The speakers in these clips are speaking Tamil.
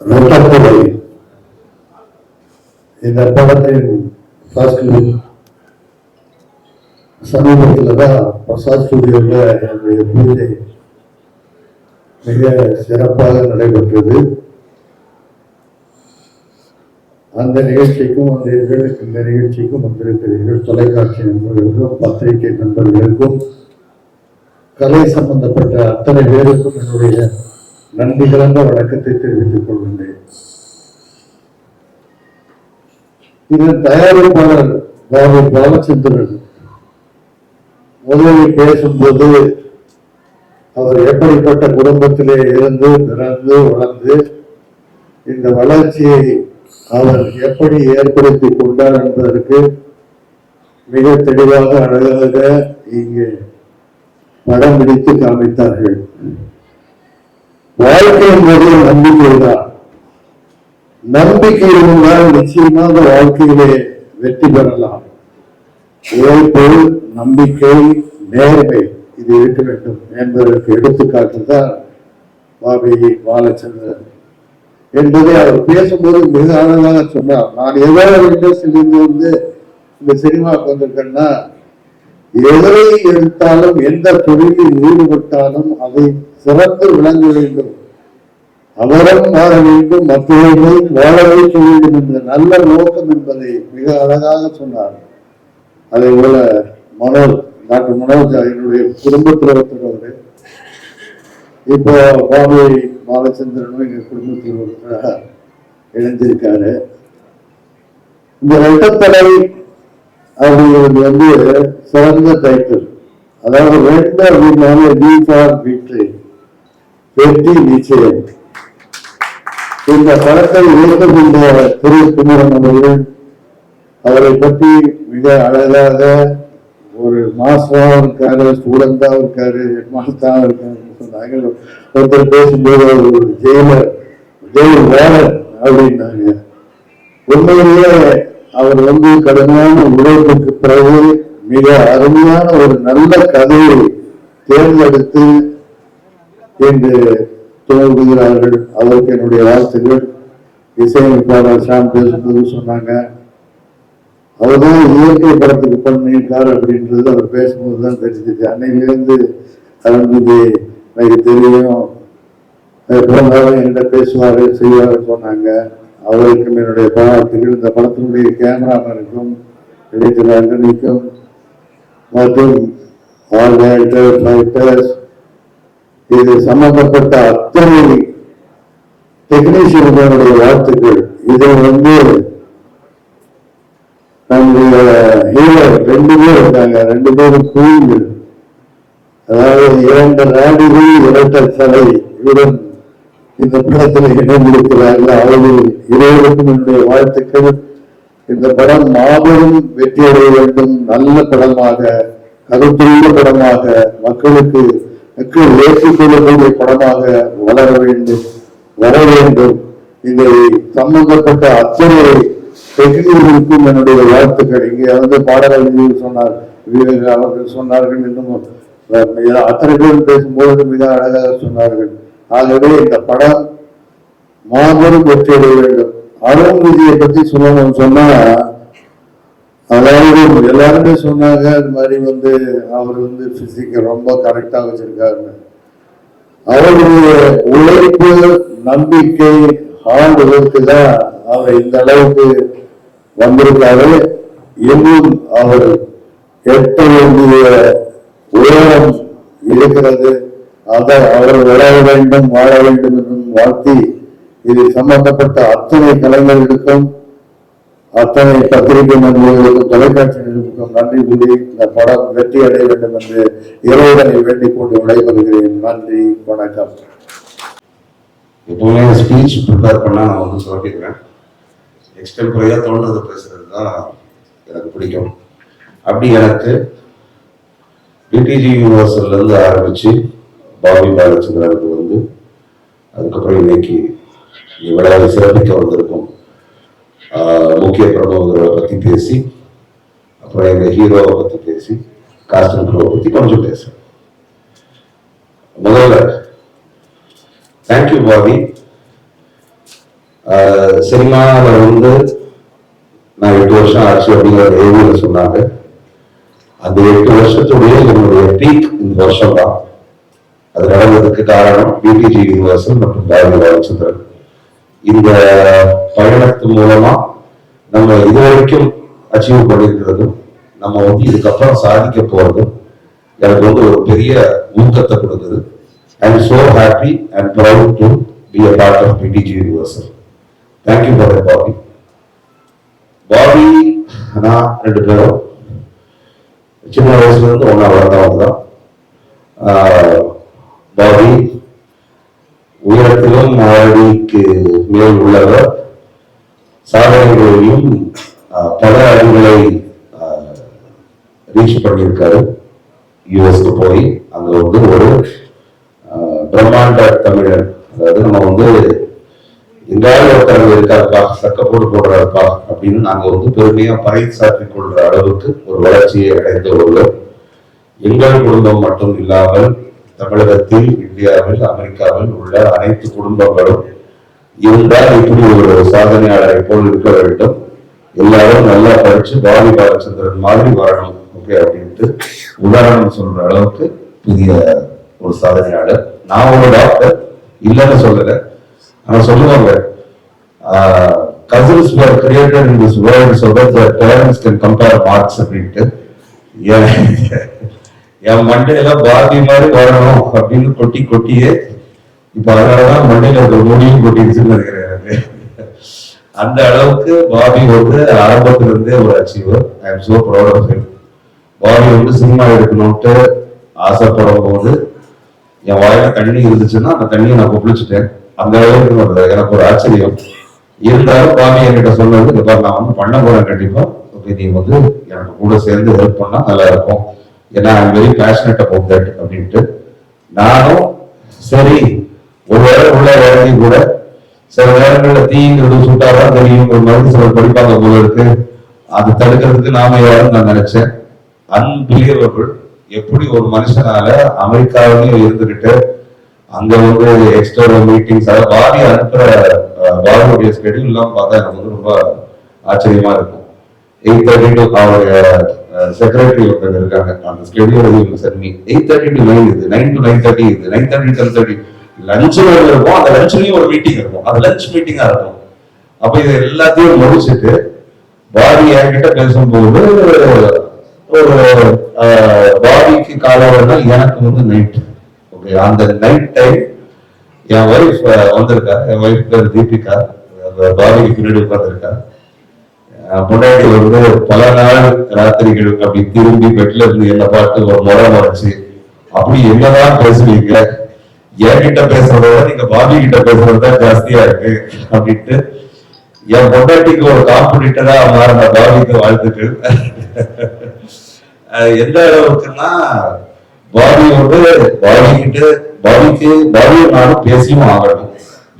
ரெட்டப்படை இந்த படத்தின் ஃபர்ஸ்ட் லுக் சமீபத்தில் தான் பிரசாத் ஸ்டுடியோவில் என்னுடைய பூஜை மிக சிறப்பாக நடைபெற்றது. அந்த நிகழ்ச்சிக்கும் வந்தீர்கள் இந்த நிகழ்ச்சிக்கும் வந்திருக்கிறீர்கள் தொலைக்காட்சி நண்பர்களுக்கும் பத்திரிகை நண்பர்களுக்கும் கலை சம்பந்தப்பட்ட அத்தனை பேருக்கும் என்னுடைய நன்றி கலந்த வணக்கத்தை தெரிவித்துக் கொள்கின்றேன். இதன் தயாரிப்பாளர் பாபு பாலச்சந்திரன். முதலில் பேசும்போது அவர் எப்படிப்பட்ட குடும்பத்திலே இருந்து பிறந்து வளர்ந்து இந்த வளர்ச்சியை அவர் எப்படி ஏற்படுத்தி கொண்டார் என்பதற்கு மிக தெளிவாக அழகாக இங்கே படம் பிடித்து காமித்தார்கள். வாழ்க்கை என்பது நம்பிக்கைதான் நம்பிக்கை இருந்தால் நிச்சயமாக வாழ்க்கையிலே வெற்றி பெறலாம். உழைப்பு நம்பிக்கை நேர்மை இது இருக்க வேண்டும் என்பதற்கு எடுத்துக்காட்டு தான் பாபி பாலச்சந்திரன் என்பதை அவர் பேசும்போது மிக அழகாக சொன்னார். நான் ஏதோ ஒரு இண்டஸ்ட்ரியிலிருந்து வந்து இந்த சினிமாவுக்கு வந்திருக்கேன்னா எதை எடுத்தாலும் எந்த தொழிலில் ஈடுபட்டாலும் அதை சிறந்து விளங்க வேண்டும். அவரும் வாழ வேண்டும் மற்றவர்களையும் வாழ வைக்க வேண்டும் என்ற நல்ல நோக்கம் என்பதை மிக அழகாக சொன்னார். அதே போல மனோஜ் டாக்டர் மனோஜ் என்னுடைய குடும்பத்தில் ஒருத்தர் இப்போ பாபு பாலச்சந்திரனும் எங்கள் குடும்பத்தில் ஒருத்தராக இணைஞ்சிருக்காரு. இந்த ரெட்டத்தலை அப்படிங்கிறது வந்து சிறந்த டைட்டில் அதாவது ரெண்டு அப்படின்னாலே டி ஃபார் விக்டரி வெற்றி நிச்சயம் இந்த படத்தை இயக்கக்கூடிய திரு குமரன் அவர்கள் அவரை பற்றி மிக அழகாக ஒரு மாசமாக இருக்காரு ஸ்டூடெண்டாகவும் இருக்காரு ஹெட் மாஸ்டராகவும் இருக்காருன்னு சொன்னாங்க ஒருத்தர் பேசும்போது அவர் ஒரு ஜெயிலர் ஜெயில் வேலர் அப்படின்னாங்க. உண்மையிலேயே அவர் வந்து கடுமையான உழைப்புக்கு பிறகு மிக அருமையான ஒரு நல்ல கதையை தேர்ந்தெடுத்து என்று துவங்குகிறார்கள் அதற்கு என்னுடைய வாழ்த்துகள் இசையமைப்பாளர் ஷாம் பேசும்போது சொன்னாங்க அவர்தான் இயற்கை படத்துக்கு பண்ணியிருக்கார் அப்படின்றது அவர் பேசும்போது தான் தெரிஞ்சிச்சு அன்னையிலேருந்து கலந்துது எனக்கு தெரியும். போனாலும் என்கிட்ட பேசுவார் செய்வார் சொன்னாங்க. அவருக்கும் என்னுடைய பாராட்டுகள் இந்த படத்தினுடைய கேமராமேனுக்கும் எடிட்டர் ஆண்டனிக்கும் மற்றும் ஆல் டைரக்டர் ரைட்டர்ஸ் இது சம்பந்தப்பட்ட அத்தனை டெக்னீஷியன்களுடைய வாழ்த்துக்கள். இதை வந்து நம்முடைய ஹீரோ ரெண்டு பேர் இருக்காங்க. ரெண்டு பேரும் குயில்கள். அதாவது இரண்டு நாடுகள் இரட்ட தலை. இவரும் இந்த படத்தில் இணைந்திருக்கிறார்கள். அவர்கள் இருவருக்கும் என்னுடைய வாழ்த்துக்கள். இந்த படம் மாபெரும் வெற்றி அடைய வேண்டும். நல்ல படமாக கருத்துள்ள படமாக மக்களுக்கு ஏற்றுக்கொள்ளக்கூடிய படமாக வளர வேண்டும் வர வேண்டும். இதை சம்பந்தப்பட்ட அத்தனை டெக்னிகளுக்கும் என்னுடைய வாழ்த்துக்கள். இங்கே வந்து பாடலாளர்கள் சொன்னார் வீரர்கள் அவர்கள் சொன்னார்கள் இன்னும் அத்தனை பேர் பேசும்போது மிக அழகாக சொன்னார்கள். ஆகவே இந்த படம் மாபெரும் வெற்றி அடைய வேண்டும். அருண் விதியை பற்றி சொல்லணும்னு சொன்னா அதாவது எல்லாருமே சொன்னாங்க அது மாதிரி வந்து அவர் வந்து பிசிக்கை ரொம்ப கரெக்டாக வச்சிருக்காருன்னு. அவருடைய உழைப்பு நம்பிக்கை ஹார்ட் ஒர்க்கு தான் அவர் இந்த அளவுக்கு வந்திருக்காரு. இன்னும் அவர் எட்ட வேண்டிய உயரம் இருக்கிறது அதை அவர் வளர வேண்டும் வாழ வேண்டும் என்றும் வாழ்த்தி இது சம்பந்தப்பட்ட அத்தனை கலைஞர்களுக்கும் அத்தனை பத்திரிகை நண்பர்களுக்கும் தொலைக்காட்சி நிறுவனங்களுக்கும் நன்றி கூறி இந்த படம் வெற்றி அடைய வேண்டும் என்று இறைவனை வேண்டிக் கொண்டு விடைபெறுகிறேன். நன்றி வணக்கம். எப்பவுமே ஸ்பீச் ப்ரிப்பேர் பண்ண நான் வந்து சொல்லிக்கிறேன். எக்ஸ்டெம்பரையாக தோன்றதை பேசுறது தான் எனக்கு பிடிக்கும். அப்படி எனக்கு டிடிஜி யூனிவர்சல்லேருந்து ஆரம்பிச்சு பாபி பாலச்சந்திரனுக்கு வந்து அதுக்கப்புறம் இன்னைக்கு இவ்வளவு சிறப்பிக்க வந்திருக்கு முக்கிய பிரமுகர்களை பற்றி பேசி அப்புறம் எங்கள் ஹீரோவை பற்றி பேசி காஸ்டன் க்ரோவை பற்றி கொஞ்சம் பேசுறேன். முதல்ல தேங்க்யூ பாபி. சினிமாவில் வந்து நான் எட்டு வருஷம் ஆச்சு அப்படிங்கிற ஏவியில் சொன்னாங்க. அந்த எட்டு வருஷத்துடைய என்னுடைய பீக் இந்த வருஷம் தான். அது நடந்ததுக்கு காரணம் பிடிஜி யூனிவர்சல் மற்றும் பாரதி ராமச்சந்திரன் இந்த பயணத்து மூலமா நம்ம இது வரைக்கும் அச்சீவ் பண்ணியிருக்கிறதும் நம்ம வந்து இதுக்கப்புறம் சாதிக்க போறதும் எனக்கு வந்து ஒரு பெரிய ஊக்கத்தை கொடுக்குது. I am so happy and proud to be a part of BTG Universal thank you for Bobby Bobby நான் ரெண்டு பேரும். சின்ன வயசுல இருந்து ஒன்னா வளர்ந்தவங்க தான். பாபி உயரத்திலும் ஆடிக்கு மேல் உள்ளவர். சாதனைகளையும் பல அடிகளை ரீச் பண்ணியிருக்காரு. யூஎஸ்க்கு போய் அங்கே வந்து ஒரு பிரம்மாண்ட தமிழர். அதாவது நம்ம வந்து எங்காவது ஒருத்தர் இருக்காருப்பா சக்கப்போடு போடுறாருப்பா அப்படின்னு நாங்கள் வந்து பெருமையா பறைசாற்றிக் கொள்ற அளவுக்கு ஒரு வளர்ச்சியை அடைந்த ஒருவர் எங்கள் குடும்பம் மட்டும் இல்லாமல் தமிழகத்தில் இந்தியாவில் அமெரிக்காவில் உள்ள அனைத்து குடும்பங்களும் இருந்தால் இப்படி ஒரு சாதனையாளரை போல் இருக்க வேண்டும். எல்லாரும் நல்லா படிச்சு பாரதி பாலச்சந்திரன் மாதிரி வரணும் ஓகே அப்படின்ட்டு உதாரணம் சொல்ற அளவுக்கு புதிய ஒரு சாதனையாளர். நான் ஒரு டாக்டர் இல்லைன்னு சொல்லல. ஆனா சொல்லுவாங்க cousins were created in this world so that their parents can compare marks அப்படின்ட்டு. என் மண்டையெல்லாம் மண்டையில பாரதி மாதிரி வரணும் அப்படின்னு கொட்டி கொட்டியே இப்ப அதனாலதான் மண்டையில ஒரு மூடியும் கொட்டிடுச்சுன்னு நினைக்கிறேன் அந்த அளவுக்கு பாபி வந்து ஆரம்பத்துல இருந்தே ஒரு achiever I am so proud of him Bobby வந்து சினிமா எடுக்கணும்ட்டு ஆசைப்படும் போது என் வாயில தண்ணி இருந்துச்சுன்னா அந்த தண்ணியை நான் குளிச்சுட்டேன். அந்த அளவுக்கு ஒரு எனக்கு ஒரு ஆச்சரியம். இருந்தாலும் பாபி என்கிட்ட சொன்னது இந்த நான் வந்து பண்ண போறேன் கண்டிப்பா. ஓகே நீ வந்து எனக்கு கூட சேர்ந்து ஹெல்ப் பண்ணா நல்லா இருக்கும். ஏன்னா I'm very passionate about that அப்படின்ட்டு. நானும் சரி ஒரு உள்ள இறங்கி கூட சில நேரங்களில் தீங்கிறது சுட்டாதான் தெரியும். ஒரு மருந்து சிலர் படிப்பாங்க போல இருக்கு. அது தடுக்கிறதுக்கு நாம யாரும் நான் நினைச்சேன். அன்பிலியவபிள் எப்படி ஒரு மனுஷனால அமெரிக்காவிலையும் இருந்துகிட்டு அங்க வந்து எக்ஸ்டர்னல் மீட்டிங்ஸ் அதாவது பாரி அனுப்புற பாரியுடைய ஸ்கெடியூல் எல்லாம் பார்த்தா எனக்கு வந்து ரொம்ப ஆச்சரியமா இருக்கும். எயிட் தேர்ட்டி டூ அவருடைய செக்ரட்டரி ஒருத்தர் இருக்காங்க. அந்த schedule send me eight thirty to nine இது நைன் டு நைன் தேர்ட்டி இது nine thirty ten thirty lunch இருக்கும் அந்த லஞ்ச்லயும் ஒரு மீட்டிங் இருக்கும். அது லஞ்ச் மீட்டிங்காக இருக்கும். அப்போ இது எல்லாத்தையும் முடிச்சுட்டு பாடி என்கிட்ட பேசும்போது ஒரு பாடிக்கு காலம் எனக்கு வந்து நைட் ஓகே அந்த நைட் டைம் என் ஒய்ஃப் வந்திருக்கா. என் ஒய்ஃப் பேர் தீபிகா. அந்த பாடிக்கு பின்னாடி உட்காந்துருக்கா முன்னாடி வந்து பல நாள் ராத்திரிகள் அப்படி திரும்பி பெட்ல இருந்து என்ன பார்த்து ஒரு முறை முறைச்சு அப்படி என்னதான் பேசுவீங்க? என்கிட்ட பேசுறத விட நீங்க பாபி கிட்ட பேசுறதுதான் ஜாஸ்தியா இருக்கு அப்படின்ட்டு என் பொண்டாட்டிக்கு ஒரு காம்படிட்டரா மாறின பாபிக்கு வாழ்த்துக்கள். எந்த அளவுக்குன்னா பாபி வந்து பாபி கிட்ட பாபிக்கு பாபி நானும் பேசியும் ஆகணும்.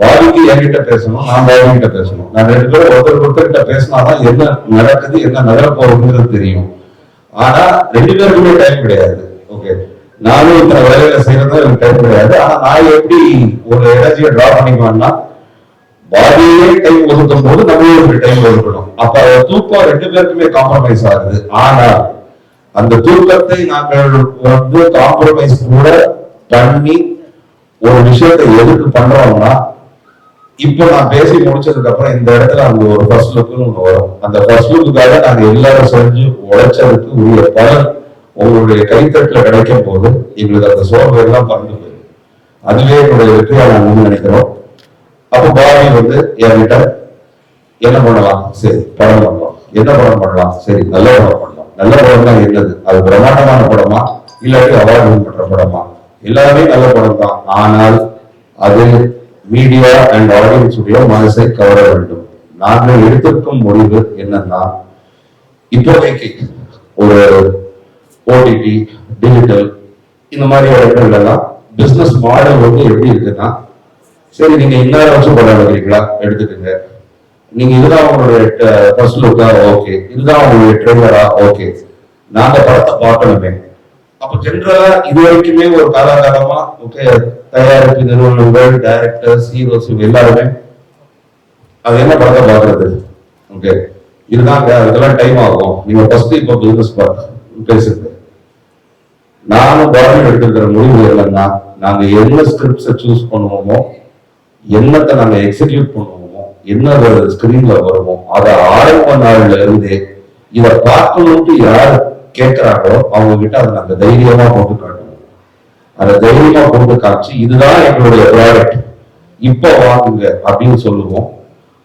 பாபிக்கு என்கிட்ட பேசணும் நான் பாபி கிட்ட பேசணும். நான் ரெண்டு பேரும் ஒருத்தர் ஒருத்தர்கிட்ட பேசினாதான் என்ன நடக்குது என்ன நகர போறதுங்கிறது தெரியும். ஆனா ரெண்டு பேருக்குமே டைம் கிடையாது. நானும் இத்தனை வேலையில செய்யறது எனக்கு டைம் கிடையாது. ஆனா நான் எப்படி ஒரு எனர்ஜியை டிரா பண்ணிக்குவேன்னா பாடியே டைம் ஒதுக்கும் போது நம்மளும் ஒரு டைம் ஒதுக்கணும். அப்ப அந்த தூக்கம் ரெண்டு பேருக்குமே காம்ப்ரமைஸ் ஆகுது. ஆனா அந்த தூக்கத்தை நாங்கள் வந்து காம்ப்ரமைஸ் கூட பண்ணி ஒரு விஷயத்தை எதுக்கு பண்றோம்னா இப்போ நான் பேசி முடிச்சதுக்கு அப்புறம் இந்த இடத்துல அந்த ஒரு ஃபர்ஸ்ட் லுக்குன்னு ஒண்ணு வரும். அந்த ஃபர்ஸ்ட் லுக்குக்காக நாங்க எல்லாரும் செஞ்சு உழைச்சதுக்கு உரிய பலன் உங்களுடைய கைத்தட்டில் கிடைக்கும் போது எங்களுக்கு அந்த சோர்வு எல்லாம் பறந்து போயிடும். அதுவே என்னுடைய வெற்றியா நாங்கள் நினைக்கிறோம். அப்போ பாபி வந்து என்கிட்ட என்ன பண்ணலாம்? சரி படம் பண்ணலாம் என்ன படம் பண்ணலாம்? சரி நல்ல படம் பண்ணலாம். நல்ல படம்னா என்னது? அது பிரம்மாண்டமான படமா? இல்லாட்டி அவார்டு பண்ற படமா? எல்லாமே நல்ல படம் தான். ஆனால் அது மீடியா அண்ட் ஆடியன்ஸுடைய மனசை கவர வேண்டும். நாங்கள் எடுத்திருக்கும் முடிவு என்னன்னா இப்போதைக்கு ஒரு ஓடிடி டிஜிட்டல் இந்த மாதிரி இடங்கள்லாம் எல்லாம் மாடல் வந்து எப்படி இருக்குன்னா சரி நீங்க இன்னார வருஷம் கொண்டாடுறீங்களா எடுத்துக்கோங்க. நீங்க இதுதான் உங்களுடைய ஃபர்ஸ்ட் லுக்கா ஓகே இதுதான் உங்களுடைய ட்ரெய்லரா ஓகே நாங்க படத்தை பார்க்கணுமே. அப்ப ஜென்ரலா இது வரைக்குமே ஒரு காலாகாலமா ஓகே தயாரிப்பு நிறுவனங்கள் டைரக்டர்ஸ் ஹீரோஸ் இவங்க எல்லாருமே அது என்ன படத்தை பாக்குறது ஓகே இதுதான் அதுக்கெல்லாம் டைம் ஆகும். நீங்க ஃபர்ஸ்ட் இப்போ பிசினஸ் பேசுறது நானும் பாரதி எடுத்துக்கிற முடிவு இல்லைன்னா நாங்க என்ன ஸ்கிரிப்ட்ஸை சூஸ் பண்ணுவோமோ என்னத்தை நாங்க எக்ஸிக்யூட் பண்ணுவோமோ என்ன ஸ்கிரீன்ல வருமோ அதை ஆரம்ப நாள்ல இருந்தே இதை பார்க்கணும்ட்டு யார் கேட்கிறாங்களோ அவங்க கிட்ட அதை நாங்க தைரியமா போட்டு காட்டுவோம். அதை தைரியமா போட்டு காமிச்சு இதுதான் எங்களுடைய ப்ராடக்ட் இப்போ வாங்குங்க அப்படின்னு சொல்லுவோம்.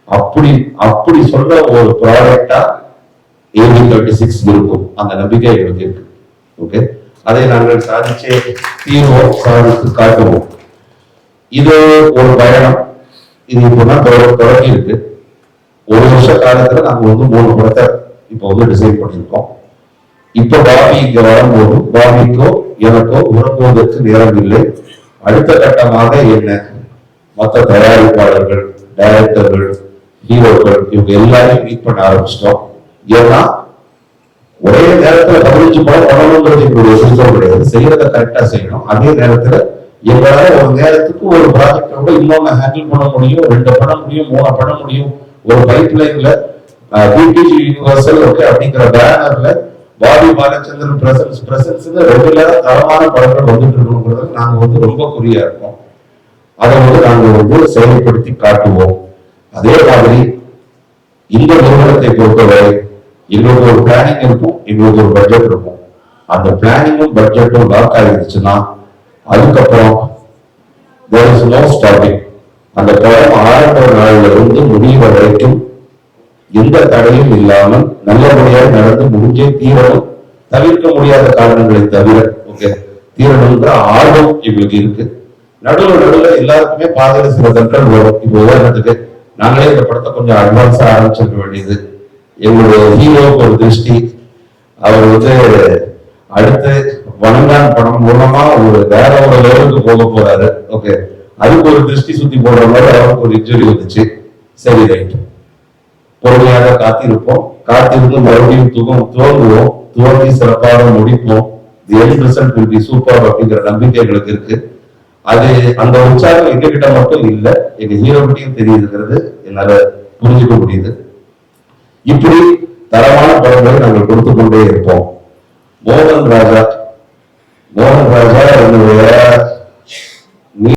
அப்படி அப்படி சொல்ற ஒரு ப்ராடக்டா ஏபி தேர்ட்டி சிக்ஸ் இருக்கும். அந்த நம்பிக்கை எங்களுக்கு இருக்கு. ஓகே அதை நாங்கள் சாதிச்சே தீர்வோம் சாதித்து காட்டுவோம். இது ஒரு பயணம். இது இப்பதான் தொடங்கி இருக்கு ஒரு வருஷ காலத்துல நாங்க வந்து மூணு படத்தை இப்போ வந்து டிசைன் பண்ணியிருக்கோம். இப்ப பாபி இங்க வரும்போது பாபிக்கோ எனக்கோ உறங்குவதற்கு நேரம் இல்லை. அடுத்த கட்டமாக என்ன? மற்ற தயாரிப்பாளர்கள் டைரக்டர்கள் ஹீரோக்கள் இவங்க எல்லாரையும் மீட் பண்ண ஆரம்பிச்சிட்டோம். ஏன்னா ஒரே நேரத்துல கவனிச்சு படம் பண்ணணுங்கிறது எங்களுடைய சுத்தம் கிடையாது செய்யறத கரெக்டா செய்யணும். அதே நேரத்துல எங்களால ஒரு நேரத்துக்கு ஒரு ப்ராஜெக்டோட இன்னொன்னு ஹேண்டில் பண்ண முடியும் ரெண்டு பண்ண முடியும் மூணு பண்ண முடியும். ஒரு பைப் லைன்ல பிடிஜி யூனிவர்சல் ஓகே அப்படிங்கிற பேனர்ல பாபி பாலச்சந்திரன் பிரசன்ஸ் பிரசன்ஸ் ரெகுலரா தரமான படங்கள் வந்துட்டு இருக்கணுங்கிறது நாங்க வந்து ரொம்ப குறியா இருக்கோம். அதை வந்து நாங்க வந்து செயல்படுத்தி காட்டுவோம். அதே மாதிரி இந்த நிறுவனத்தை பொறுத்தவரை இவங்களுக்கு ஒரு பிளானிங் இருக்கும் இவங்களுக்கு ஒரு பட்ஜெட் இருக்கும். அந்த பிளானிங்கும் பட்ஜெட்டும் லாக் ஆகிடுச்சுன்னா அதுக்கப்புறம் தேர் இஸ் நோ ஸ்டாப்பிங் அந்த படம் ஆரம்ப நாள்ல இருந்து முடிவு வரைக்கும் எந்த தடையும் இல்லாமல் நல்லபடியாக நடந்து முடிஞ்சே தீரணும். தவிர்க்க முடியாத காரணங்களை தவிர ஓகே தீரணுங்கிற ஆர்வம் இவங்களுக்கு இருக்கு. நடுவில் நடுவில் எல்லாருக்குமே பாதையில சில தண்டல் வரும். இப்போ உதாரணத்துக்கு நாங்களே இந்த படத்தை கொஞ்சம் அட்வான்ஸா ஆரம்பிச்சிருக்க வேண்டியது. எங்களுடைய ஹீரோவுக்கு ஒரு திருஷ்டி. அவர் வந்து அடுத்து வணங்கான் படம் மூலமா ஒரு வேற ஒரு லெவலுக்கு போக போறாரு. ஓகே அதுக்கு ஒரு திருஷ்டி சுத்தி போடுற மாதிரி அவருக்கு ஒரு இன்ஜுரி வந்துச்சு. சரி ரைட் பொறுமையாக காத்திருப்போம். காத்திருந்து மறுபடியும் துகம் துவங்குவோம். துவங்கி சிறப்பாக முடிப்போம். The end result will be super அப்படிங்கிற நம்பிக்கை எங்களுக்கு இருக்கு. அது அந்த உற்சாகம் எங்ககிட்ட மட்டும் இல்லை எங்க ஹீரோ கிட்டையும் தெரியுதுங்கிறது என்னால புரிஞ்சுக்க முடியுது. இப்படி தரமான படங்களை நாங்கள் கொடுத்து கொண்டே இருப்போம். மோகன் ராஜா மோகன் ராஜா என்னுடைய